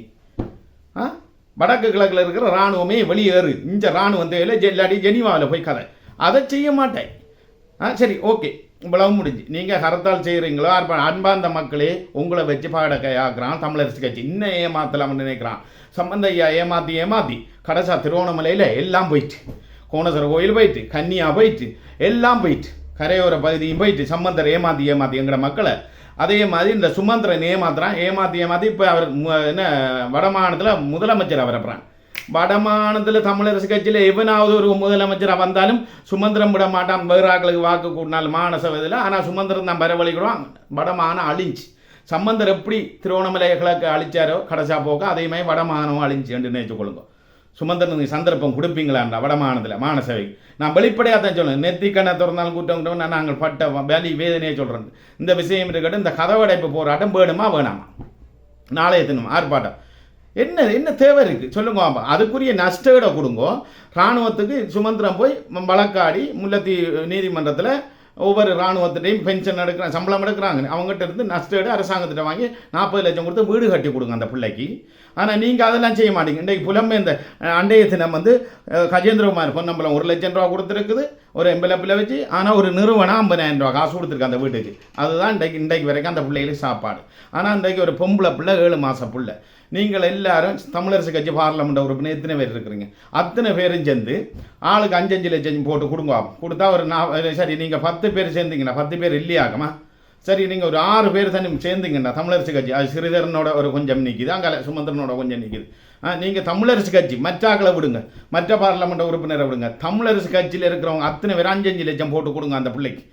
ஆ? வடக்கு கிழக்கில் இருக்கிற இராணுவமே வெளியேறு. இந்த இராணுவம் தேவையில்லை. ஜெல்லாடி ஜெனிவாவில் போய் கதை. அதை செய்ய மாட்டேன். ஆ சரி ஓகே. இவ்வளவு முடிஞ்சு. நீங்கள் ஹரத்தால் செய்கிறீங்களோ அன்பா அன்பார்ந்த மக்களே உங்களை வச்சு பாடக்கையாக்குறான் தமிழரசு கட்சி. இன்னும் ஏமாத்தலாம்னு நினைக்கிறான். சம்பந்த ஐயா ஏமாற்றி ஏமாற்றி கடைசா திருவோணமலையில் எல்லாம் போயிட்டு கோணேஸ்வர கோயில் போயிட்டு கன்னியா போயிட்டு எல்லாம் போயிட்டு கரையோர பகுதியும் போயிட்டு சம்பந்தர் ஏமாற்றி ஏமாற்றி எங்கட மக்களை அதே மாதிரி இந்த சுமந்திரன் ஏமாத்துறான். ஏமாற்றி ஏமாற்றி இப்போ அவர் என்ன வடமாநிலத்தில் முதலமைச்சர் வட மாநிலத்தில் தமிழரசு கட்சியில் எவனாவது ஒரு முதலமைச்சராக வந்தாலும் சுமந்திரம் விட மாட்டான். வேறு வாக்கு கூட்டினாலும் மானசவதில் ஆனால் சுமந்திரம் தான் வரவழைக்கிறோம் வடமான அழிஞ்சு. சம்பந்தர் எப்படி திருவண்ணாமலை கிழக்கு அழிச்சாரோ கடைசா போக அதே மாதிரி வடமானம் அழிஞ்சு என்று நினைச்சு சுமந்திரம் நீங்கள் சந்தர்ப்பம் கொடுப்பீங்களாண்டா வடமானத்தில் மானசவை நான் வெளிப்படையாக தான் சொல்லுவேன் நெத்திக்கண்ணை திறந்தாலும் கூட்டம் கூட்டம் நான் நாங்கள் பட்ட வேலி வேதனையை சொல்கிறேன் இந்த விஷயம் இருக்கட்டும் இந்த கதவடைப்பு போராட்டம் வேணுமா வேணாமா? நாளைய தினம் ஆர்ப்பாட்டம். என்ன என்ன தேவை இருக்குது சொல்லுங்க அப்ப. அதுக்குரிய நஷ்டஈடை கொடுங்கோ. இராணுவத்துக்கு சுமந்திரம் போய் வழக்காடி முல்லத்தி நீதிமன்றத்தில் ஒவ்வொரு இராணுவத்திட்டையும் பென்ஷன் எடுக்கிறாங்க சம்பளம் எடுக்கிறாங்க. அவங்ககிட்ட இருந்து நஷ்டஈடு அரசாங்கத்திட்ட வாங்கி நாற்பது லட்சம் கொடுத்து வீடு கட்டி கொடுங்க அந்த பிள்ளைக்கு. ஆனால் நீங்கள் அதெல்லாம் செய்ய மாட்டீங்க. இன்றைக்கு புலம்பெயர்ந்த இந்த அண்டைய தினம் வந்து கஜேந்திரகுமார் பொன்னம்பலம் ஒரு லட்சம் ரூபா கொடுத்துருக்குது. ஒரு எம்பலப்பில் வச்சு ஆனால் ஒரு நிறுவனம் ஐம்பதாயிரம் ரூபா காசு கொடுத்துருக்கு அந்த வீட்டுக்கு. அதுதான் இன்றைக்கு இன்றைக்கு வரைக்கும் அந்த பிள்ளைகளுக்கு சாப்பாடு. ஆனால் இன்றைக்கு ஒரு பொம்பளை பிள்ளை ஏழு மாத பிள்ளை. நீங்கள் எல்லாரும் தமிழரசு கட்சி பார்லமெண்ட் உறுப்பினர் எத்தனை பேர் இருக்கிறீங்க? அத்தனை பேரும் சேர்ந்து ஆளுக்கு அஞ்சஞ்சு லட்சம் போட்டு கொடுங்க. கொடுத்தா ஒரு நான் சரி நீங்கள் பத்து பேர் சேர்ந்தீங்கன்னா பத்து பேர் இல்லையாகமா சரி நீங்கள் ஒரு ஆறு பேர் தனி சேர்ந்தீங்கண்ணா தமிழரசு கட்சி அது ஸ்ரீதரனோட ஒரு கொஞ்சம் நிற்கிது அங்கே சுமந்திரனோட கொஞ்சம் நிற்கிது நீங்கள் தமிழரசு கட்சி மற்றாக்களை விடுங்க மற்ற பார்லமெண்ட் உறுப்பினரை விடுங்க. தமிழரசு கட்சியில் இருக்கிறவங்க அத்தனை பேர் அஞ்சஞ்சு லட்சம் போட்டு கொடுங்க அந்த பிள்ளைக்கு.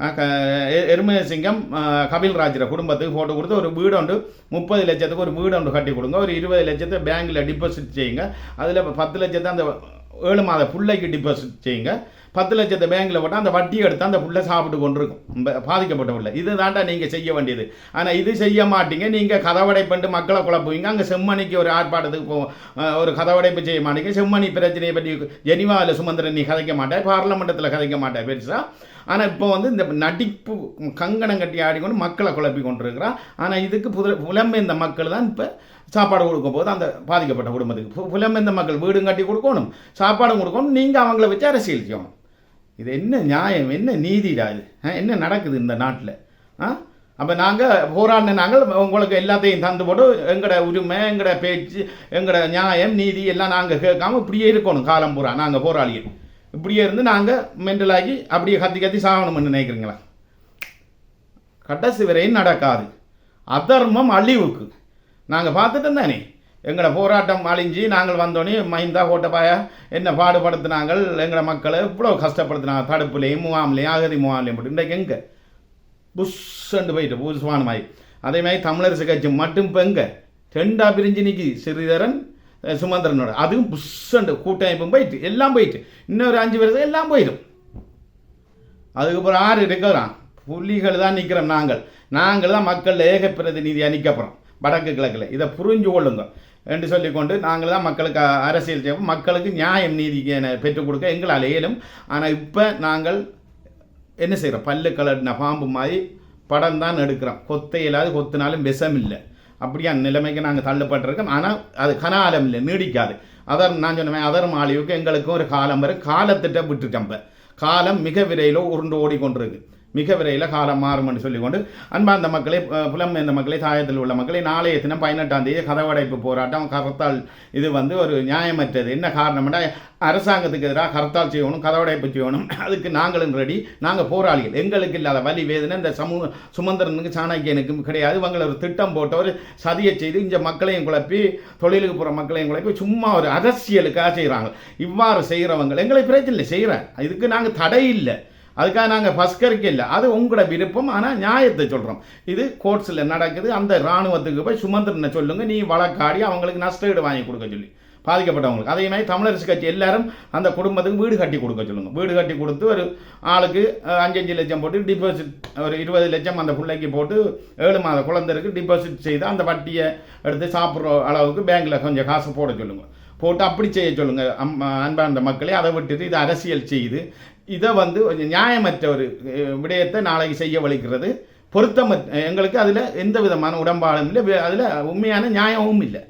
ஆ, க- எ- எருமசிங்கம் குடும்பத்துக்கு போட்டு கொடுத்து ஒரு வீடு ஒன்று முப்பது லட்சத்துக்கு ஒரு வீடு ஒன்று கட்டி கொடுங்க. ஒரு இருபது லட்சத்தை பேங்க்கில் டிபாசிட் செய்யுங்க. அதில் பத்து லட்சத்தை அந்த ஏழு மாத பிள்ளைக்கு டிபாசிட் செய்யுங்க. பத்து லட்சத்தை பேங்க்கில் போட்டால் அந்த வட்டியை எடுத்து அந்த புள்ள சாப்பிட்டு கொண்டிருக்கும். பாதிக்கப்பட்ட புள்ள. இது தாண்டா நீங்கள் செய்ய வேண்டியது. ஆனால் இது செய்ய மாட்டீங்க. நீங்கள் கதவடை பண்ணிட்டு மக்களை குழப்புவீங்க. அங்கே செம்மணிக்கு ஒரு ஆர்ப்பாட்டத்துக்கு போ ஒரு கதவடைப்பு செய்ய மாட்டீங்க. செம்மணி பிரச்சனையை பற்றி ஜெனிவாவில் சுமந்திரன் நீ கதைக்க மாட்டேன் பார்லமெண்டத்தில் கதைக்க மாட்டேன் பெருசாக ஆனால் இப்போ வந்து இந்த நடிப்பு கங்கணம் கட்டி ஆடிக்கொண்டு மக்களை குழப்பி கொண்டிருக்கிறான். ஆனால் இதுக்கு புத புலம்பெயர்ந்த மக்கள் தான் இப்போ சாப்பாடு கொடுக்கும் போது அந்த பாதிக்கப்பட்ட குடும்பத்துக்கு. பு- புலம்பெயர்ந்த மக்கள் வீடும் கட்டி கொடுக்கணும். சாப்பாடும் கொடுக்கணும். நீங்கள் அவங்கள வச்சு அரசியல் செய்யணும். இது என்ன நியாயம்? என்ன நீதிடா இது? ஆ, என்ன நடக்குது இந்த நாட்டில்? ஆ? அப்போ நாங்கள் போராடின நாங்கள் உங்களுக்கு எல்லாத்தையும் தந்து போட்டு எங்களோட உரிமை எங்களோட பேச்சு எங்களோட நியாயம் நீதி எல்லாம் நாங்கள் கேட்காம இப்படியே இருக்கணும் காலம் பூரா. நாங்கள் போராளிகள். இப்படியே இருந்து நாங்கள் மென்டலாகி அப்படியே கத்தி கத்தி சாகணும்னு நினைக்கிறீங்களா? கடைசி வரையும் நடக்காது. அதர்மம் அழிவுக்கு. நாங்கள் பார்த்துட்டு தானே? எங்களோட போராட்டம் அழிஞ்சு நாங்கள் வந்தோடனே மைந்தா கோட்டபாயா என்ன பாடுபடுத்தினாங்கள்? எங்களோட மக்களை இவ்வளோ கஷ்டப்படுத்தினாங்க? தடுப்புலையும் முகாம்லையும் அகதி முகாம்லையும் போட்டு இன்றைக்கு எங்கே? புஷ்ஷண்டு போயிட்டு புஷ்வானமாயி அதே மாதிரி தமிழரசு கட்சி மட்டும் இப்போ எங்கே? ரெண்டா பிரிஞ்சு நிற்கி ஸ்ரீதரன் சுமந்திரனோட. அதுவும் புஷ்ஷண்டு கூட்டமைப்பும் போயிட்டு எல்லாம் போயிட்டு. இன்னொரு அஞ்சு வருஷம் எல்லாம் போயிடும். அதுக்கப்புறம் ஆறு இருக்கிறான். புலிகள் தான் நிற்கிறோம் நாங்கள். நாங்கள் தான் மக்கள் ஏக பிரதிநிதியாக நிற்கப்படுறோம் வடக்கு கிழக்கில். இதை புரிஞ்சு கொள்ளுங்க. என்று சொல்லிக்கொண்டு நாங்கள் தான் மக்களுக்கு அரசியல் செய்வோம். மக்களுக்கு நியாயம் நீதி பெற்றுக் கொடுக்க எங்களால் இயலும். ஆனால் இப்போ நாங்கள் என்ன செய்கிறோம் பல்லு கலர்ன பாம்பு மாதிரி படம் தான் எடுக்கிறோம். கொத்த இல்லாது கொத்தினாலும் விஷம் இல்லை. அப்படியா நிலைமைக்கு நாங்கள் தள்ளப்பட்டிருக்கோம். ஆனால் அது கனாலம் இல்லை நீடிக்காது. அதர் நான் சொன்னேன் அதர் மாளிகைக்கு எங்களுக்கும் ஒரு காலம் வரும். காலத்திட்ட விட்டுட்டோம் இப்ப. காலம் மிக விரைவில் உருண்டு ஓடிக்கொண்டிருக்கு. மிக விரைவில் காலம் மாறும்னு சொல்லிக்கொண்டு அன்பார்ந்த மக்களை புலம் இந்த மக்களை தாயத்தில் உள்ள மக்களை நாளைய தினம் பதினெட்டாம் தேதி கதவடைப்பு போராட்டம். கரத்தால் இது வந்து ஒரு நியாயமற்றது. என்ன காரணம்னா அரசாங்கத்துக்கு எதிராக கரத்தால் செய்யணும் கதவடைப்பு செய்யணும். அதுக்கு நாங்களும் ரெடி நாங்கள் போராளிகள். எங்களுக்கு இல்லாத வலி வேதனை இந்த சமூக சுமந்திரனுக்கு சாணக்கியனுக்கும் கிடையாது. இவங்களை ஒரு திட்டம் போட்ட ஒரு சதியை செய்து இந்த மக்களையும் குழப்பி தொழிலுக்கு போகிற மக்களையும் குழப்பி சும்மா ஒரு அரசியலுக்காக செய்கிறாங்க இவ்வாறு செய்கிறவங்க எங்களை பிரச்சனை இல்லை செய்கிறேன் இதுக்கு நாங்கள் தடை இல்லை. அதுக்காக நாங்கள் பஸ்கரிக்க இல்லை. அது உங்களோட விருப்பம். ஆனால் நியாயத்தை சொல்கிறோம் இது கோர்ட்ஸில் நடக்குது? அந்த இராணுவத்துக்கு போய் சுமந்திரனை சொல்லுங்கள் நீ வழக்காடி அவங்களுக்கு நஷ்டஈடு வாங்கி கொடுக்க சொல்லி. பாதிக்கப்பட்டவங்களுக்கு. அதே மாதிரி தமிழரசு கட்சி எல்லாரும் அந்த குடும்பத்துக்கு வீடு கட்டி கொடுக்க சொல்லுங்கள் வீடு கட்டி கொடுத்து ஒரு ஆளுக்கு அஞ்சஞ்சு லட்சம் போட்டு டிபாசிட் ஒரு இருபது லட்சம் அந்த பிள்ளைக்கு போட்டு ஏழு மாத குழந்தைக்கு டிபாசிட் செய்து அந்த வட்டியை எடுத்து சாப்பிட்ற அளவுக்கு பேங்க்கில் கொஞ்சம் காசு போட சொல்லுங்கள் போட்டு அப்படி செய்ய சொல்லுங்கள் அம்மா அன்பார்ந்த மக்களே அதை விட்டுட்டு இது அரசியல் செய்து இதை வந்து கொஞ்சம் நியாயமற்ற ஒரு விடயத்தை நாளைக்கு செய்ய வலிக்கிறது. பொருத்தம் எங்களுக்கு அதில் எந்த விதமான உடம்பாலும் இல்லை. அதில் உண்மையான நியாயமும் இல்லை.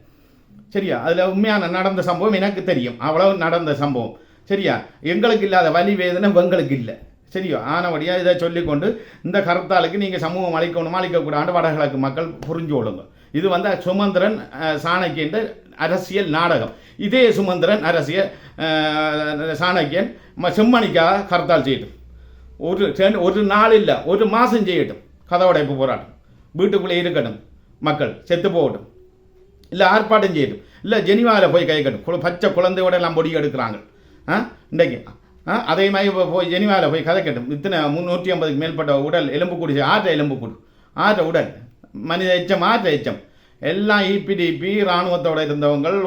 சரியா? அதில் உண்மையான நடந்த சம்பவம் எனக்கு தெரியும். அவ்வளவு நடந்த சம்பவம். சரியா? எங்களுக்கு இல்லாத வலி வேதனை உங்களுக்கு இல்லை. சரியா? ஆனபடியாக இதை சொல்லிக்கொண்டு இந்த கருத்தாளுக்கு நீங்கள் சமூகம் அளிக்கணும் அளிக்கக்கூடாது வடகிழக்கு மக்கள் புரிஞ்சு கொள்ளுங்க. இது வந்து சுமந்திரன் அஹ், சாணக்கியன்ற அரசியல் நாடகம். இதே சுமந்திரன் அரசியல் சாணக்கியன் செம்மணிக்காக கருத்தால் செய்யட்டும். ஒரு ஒரு நாள் இல்லை ஒரு மாதம் செய்யட்டும். கதவடைப்பு போராட்டம். வீட்டுக்குள்ளே இருக்கட்டும். மக்கள் செத்து போகட்டும். இல்லை ஆர்ப்பாட்டம் செய்யட்டும். இல்லை ஜெனிவாவில் போய் கைக்கட்டும் குழ- பச்சை குழந்தையோட எல்லாம் பொடி எடுக்கிறாங்க ஆ இன்றைக்கு ஆ அதே மாதிரி போய் ஜெனிவாவில் போய் கதைக்கட்டும் இத்தனை முந்நூற்றி ஐம்பதுக்கு மேற்பட்ட உடல் எலும்பு கூடி ஆற்ற எலும்பு கூடு ஆற்ற உடல் மனித எச்சம் ஆற்ற எச்சம். எல்லாம் இபிடிபி இராணுவத்தோடு இருந்தவங்கள்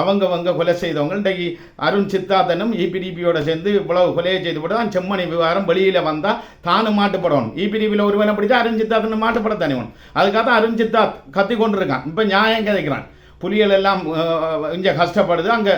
அவங்கவங்க கொலை செய்தவங்க இன்றைக்கு அருண் சித்தார்த்தனும் இபிடிபியோட சேர்ந்து இவ்வளவு கொலையை செய்து போட்டு தான் செம்மணி விவகாரம் வெளியில் வந்தால் தானும் மாட்டுப்படணும் இபிடிபியில் ஒருவனை பிடிச்சா அருண் சித்தார்த்தனும் மாட்டுப்படத்தானே ஒன்று அதுக்காக தான் அருண் சித்தார்த் கத்தி கொண்டு இருக்கான் இப்போ நியாயம் கிடைக்கிறான் புலிகள் எல்லாம் இங்கே கஷ்டப்படுது. அங்கே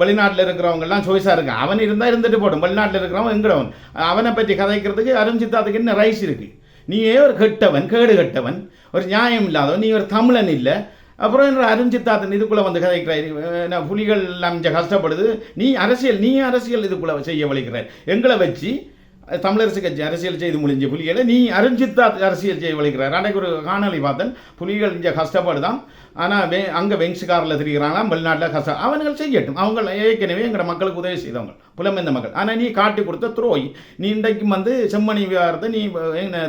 வெளிநாட்டில் இருக்கிறவங்கெல்லாம் சோய்ஸாக இருக்கான் அவன் இருந்தால் இருந்துட்டு போடும். வெளிநாட்டில் இருக்கிறவன் எங்கிறவன் அவனை பற்றி கதைக்கிறதுக்கு அருண் சித்தார்த்துக்கு என்ன ரைஸ் இருக்குது நீயே ஒரு கெட்டவன் கேடு கெட்டவன். ஒரு நியாயம் இல்லாதவன் நீ ஒரு தமிழன் இல்லை. அப்புறம் என்ற அருஞ்சித்தாத்தன் இதுக்குள்ளே வந்து கதைக்கிறாய். புலிகள் எல்லாம் கஷ்டப்படுது. நீ அரசியல் நீ அரசியல் இதுக்குள்ளே செய்ய வலிக்கிறாய் எங்களை வச்சு தமிழரசு கட்சி அரசியல் செய்து முடிஞ்ச புலிகளை நீ அரஞ்சித்தா அரசியல் செய்ய வலிக்கிறார் அன்றைக்கு ஒரு காணொலி பார்த்தேன். புலிகள் இங்கே கஷ்டப்படுதான் ஆனால் வே அங்கே வெங்ஸ்காரில் திரிகிறாங்களாம் வெளிநாட்டில் கஷ்டம் அவர்கள் செய்யட்டும். அவங்க ஏற்கனவே எங்களோட மக்களுக்கு உதவி செய்தவங்க புலமைந்த மக்கள். ஆனால் நீ காட்டி கொடுத்த துரோய் நீ இன்றைக்கும் வந்து செம்மணி விவகாரத்தை நீ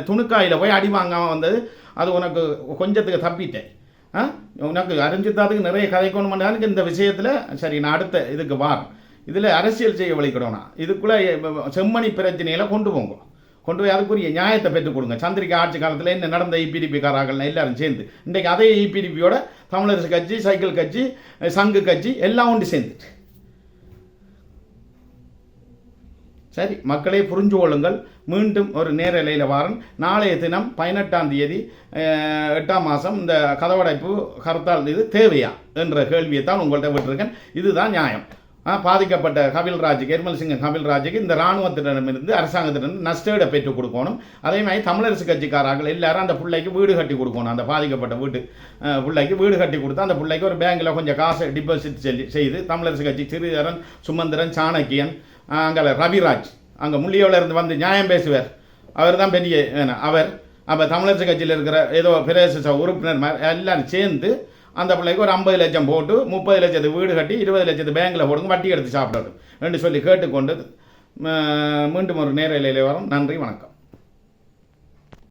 துணுக்காயில் போய் அடி வாங்காமல் வந்தது. அது உனக்கு கொஞ்சத்துக்கு தப்பிட்டேன். ஆ? உனக்கு அறிஞ்சித்தாதுக்கு நிறைய கதைக்கணும் இந்த விஷயத்தில் சரி நான் அடுத்த இதுக்கு வார் இதில் அரசியல் செய்ய வலிக்கிறோம்னா இதுக்குள்ளே செம்மணி பிரச்சனையில கொண்டு போங்க. கொண்டு போய் அதுக்குரிய நியாயத்தை பெற்றுக் கொடுங்க. சந்திரிகா ஆட்சி காலத்தில் என்ன நடந்த E எல்லாரும் சேர்ந்து இன்றைக்கு அதே ஈபிடிபியோட இபிடிபியோட தமிழரசு கட்சி சைக்கிள் கட்சி சங்கு கட்சி எல்லாம் ஒன்று சேர்ந்துட்டு சரி மக்களே புரிஞ்சு கொள்ளுங்கள். மீண்டும் ஒரு நேரலையில் வாரன். நாளைய தினம் பதினெட்டாம் தேதி எட்டாம் மாதம் இந்த கதவடைப்பு கருத்தால் இது தேவையா என்ற கேள்வியை தான் உங்கள்கிட்ட விட்டுருக்கேன். இதுதான் நியாயம். பாதிக்கப்பட்ட கபில்ராஜுக்கு எர்மல் சிங்க கபில்ராஜுக்கு இந்த இராணுவத்திடமிருந்து அரசாங்கத்திடமிருந்து நஷ்டஈடை பெற்றுக் கொடுக்கணும். அதே மாதிரி தமிழரசு கட்சிக்காரர்கள் எல்லாரும் அந்த பிள்ளைக்கு வீடு கட்டி கொடுக்கணும். அந்த பாதிக்கப்பட்ட வீட்டு பிள்ளைக்கு வீடு கட்டி கொடுத்து அந்த பிள்ளைக்கு ஒரு பேங்கில் கொஞ்சம் காசு டிபாசிட் செல்லி செய்து தமிழரசு கட்சி சிறிதரன் சுமந்திரன் சாணக்கியன் அங்கே ரவிராஜ் அங்கே முள்ளியோவில் இருந்து வந்து நியாயம் பேசுவார். அவர் தான் பெரிய வேணாம் அவர். அப்போ தமிழரசு கட்சியில் இருக்கிற ஏதோ பிரதேச உறுப்பினர் மாதிரி எல்லாரும் சேர்ந்து அந்த பிள்ளைக்கு ஒரு ஐம்பது லட்சம் போட்டு முப்பது லட்சத்து வீடு கட்டி இருபது லட்சத்து பேங்கில் போடுங்க வட்டி எடுத்து சாப்பிடணும். என்று சொல்லி கேட்டுக்கொண்டு மீண்டும் ஒரு நேரலையில் வரும். நன்றி வணக்கம்.